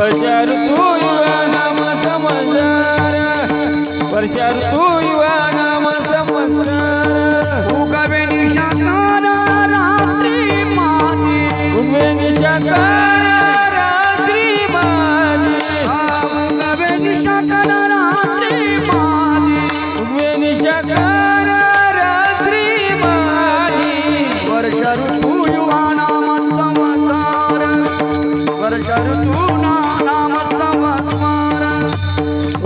वर्ष ऋतू युवा नाम संवत्सर. वर्ष ऋतू युवा नाम संवत्सर. उगवे निशाकार रात्री माझी उभे निशाकार रात्री माझी उगवे निशाकार रात्री माझी उभे निशाकार रात्री माझी वर्ष ऋतू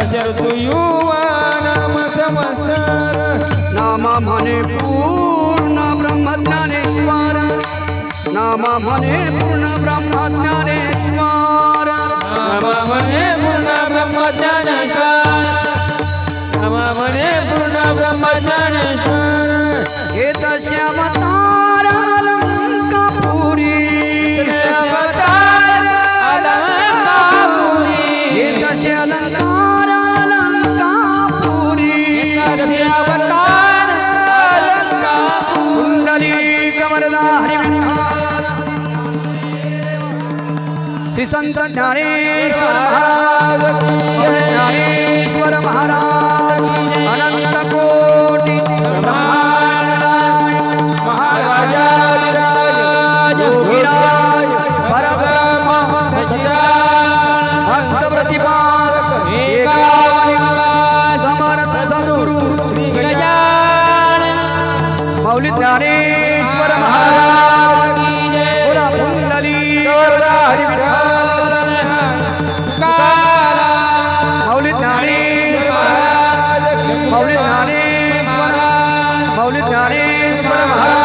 ऋतू युवा नाम संवत्सर नाम म्हणे पूर्ण ब्रह्मज्ञानेश्वर नाम म्हणे पूर्ण ब्रह्मज्ञानेश्वर नामा म्हणे पूर्ण ब्रह्मज्ञानेश्वर नामा म्हणे पूर्ण ब्रह्मज्ञानेश्वर येत श्यामतार अलंकापुरी श्री संत ज्ञानेश्वर महाराज ज्ञानेश्वर महाराज ज्ञानेश्वर महाराज बोला कुंडली हरी विठ्ठल मौली ज्ञानेश्वर मौली ज्ञानेश्वर मौली ज्ञानेश्वर महाराज